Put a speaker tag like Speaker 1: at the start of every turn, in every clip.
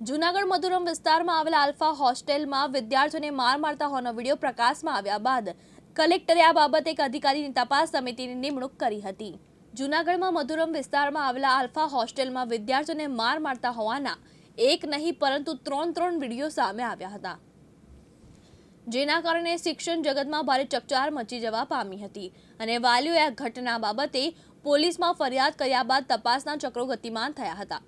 Speaker 1: જૂનાગઢ મધુરમ વિસ્તારમાં આવેલા આલ્ફા હોસ્ટેલમાં વિદ્યાર્થીઓને માર મારતા હોવાનો વીડિયો પ્રકાશમાં આવ્યા બાદ કલેક્ટરે આ બાબતે એક અધિકારીની તપાસ સમિતિની નિમણૂક કરી હતી. જૂનાગઢમાં મધુરમ વિસ્તારમાં આવેલા આલ્ફા હોસ્ટેલમાં વિદ્યાર્થીઓને માર મારતા હોવાના એક નહીં, પરંતુ ત્રણ ત્રણ વીડિયો સામે આવ્યા હતા. જેના કારણે શિક્ષણ જગતમાં ભારે ચકચાર મચી જવા પામી હતી અને વાલીઓએ આ ઘટના બાબતે પોલીસમાં ફરિયાદ કર્યા બાદ તપાસના ચક્રો ગતિમાન થયા હતા.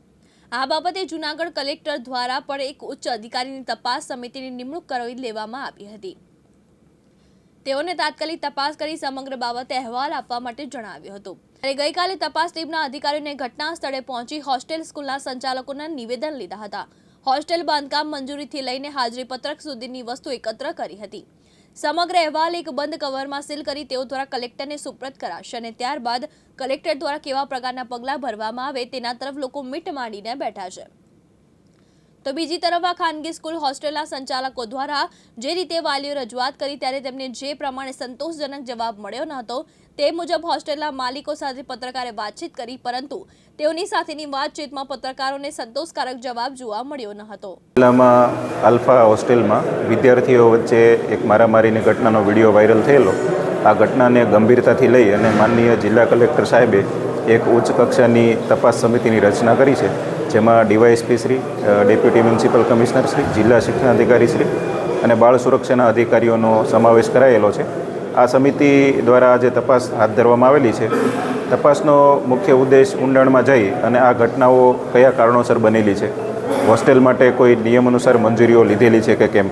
Speaker 1: આ બાબતે જૂનાગઢ કલેક્ટર દ્વારા પણ એક ઉચ્ચ અધિકારીની તપાસ સમિતિની નિમણૂક કરી લેવામાં આવી હતી. તેઓને તાત્કાલિક તપાસ કરી સમગ્ર બાબતે અહેવાલ આપવા માટે જણાવ્યું હતું. અને ગઈકાલે તપાસ ટીમના અધિકારીઓને ઘટના સ્થળે પહોંચી હોસ્ટેલ સ્કૂલના સંચાલકોના નિવેદન લીધા હતા. હોસ્ટેલ બાંધકામ મંજૂરીથી લઈને હાજરી પત્રક સુધીની વસ્તુ એકત્ર કરી હતી. સમગ્ર અહેવાલ એક બંધ કવરમાં સીલ કરી તેઓ દ્વારા કલેક્ટરને સુપ્રત કરાશે અને ત્યારબાદ કલેક્ટર દ્વારા કેવા પ્રકારના પગલાં ભરવામાં આવે તેના તરફ લોકો મીટ માંડીને બેઠા છે. તો બીજી તરફ આ ખાનગી સ્કૂલ હોસ્ટેલના સંચાલકો દ્વારા જે રીતે વાલીઓ રજૂઆત કરી ત્યારે તેમને જે પ્રમાણે સંતોષજનક જવાબ મળ્યો ન હતો, તે મુજબ હોસ્ટેલના માલિકો સાથે પત્રકારે વાતચીત કરી, પરંતુ તેઓની સાથેની વાતચીતમાં પત્રકારોને સંતોષકારક જવાબ જોવા મળ્યો ન હતો.
Speaker 2: જિલ્લામાં આલ્ફા હોસ્ટેલમાં વિદ્યાર્થીઓ વચ્ચે એક મારામારીની ઘટનાનો વીડિયો વાયરલ થયેલો. આ ઘટનાને ગંભીરતાથી લઈ અને માનનીય જિલ્લા કલેક્ટર સાહેબે એક ઉચ્ચ કક્ષાની તપાસ સમિતિની રચના કરી છે. જેમાં DYSP Shri deputy municipal commissioner Shri, જિલ્લા શિક્ષણાધિકારી શ્રી અને બાળ સુરક્ષાના અધિકારીઓનો સમાવેશ કરાયેલો છે. આ સમિતિ દ્વારા આજે તપાસ હાથ ધરવામાં આવેલી છે. તપાસનો મુખ્ય ઉદ્દેશ ઊંડાણમાં જઈ અને આ ઘટનાઓ કયા કારણોસર બનેલી છે, હોસ્ટેલ માટે કોઈ નિયમ અનુસાર મંજૂરીઓ લીધેલી છે કે કેમ?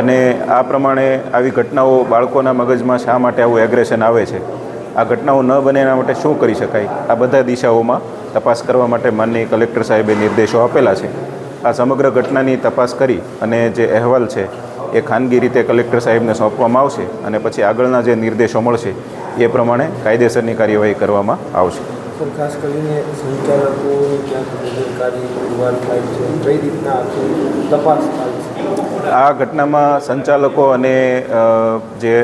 Speaker 2: અને આ પ્રમાણે આવી ઘટનાઓ બાળકોના મગજમાં શા માટે આવું એગ્રેશન આવે છે? આ ઘટનાઓ ન બને એના માટે શું કરી શકાય? આ બધા દિશાઓમાં તપાસ કરવા માટે માનનીય કલેક્ટર સાહેબે નિર્દેશો આપેલા છે. આ સમગ્ર ઘટનાની તપાસ કરી અને જે અહેવાલ છે એ ખાનગી રીતે કલેક્ટર સાહેબને સોંપવામાં આવશે અને પછી આગળના જે નિર્દેશો મળશે એ પ્રમાણે કાયદેસરની કાર્યવાહી કરવામાં આવશે.
Speaker 3: તપાસ
Speaker 2: આ ઘટનામાં સંચાલકો અને જે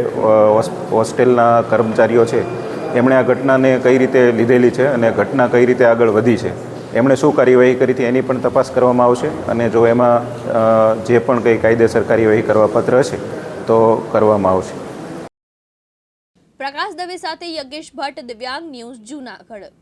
Speaker 2: હોસ્ટેલના કર્મચારીઓ છે, એમણે આ ઘટનાને કઈ રીતે લીધેલી છે અને ઘટના કઈ રીતે આગળ વધી છે, એમણે શું કાર્યવાહી કરી હતી એની પણ તપાસ કરવામાં આવશે અને જો એમાં જે પણ કંઈ કાયદેસર કાર્યવાહી કરવા પાત્ર હશે, તો કરવામાં આવશે.
Speaker 1: પ્રકાશ દવે સાથે યજ્ઞેશ ભટ્ટ, દિવ્યાંગ ન્યૂઝ જૂનાગઢ.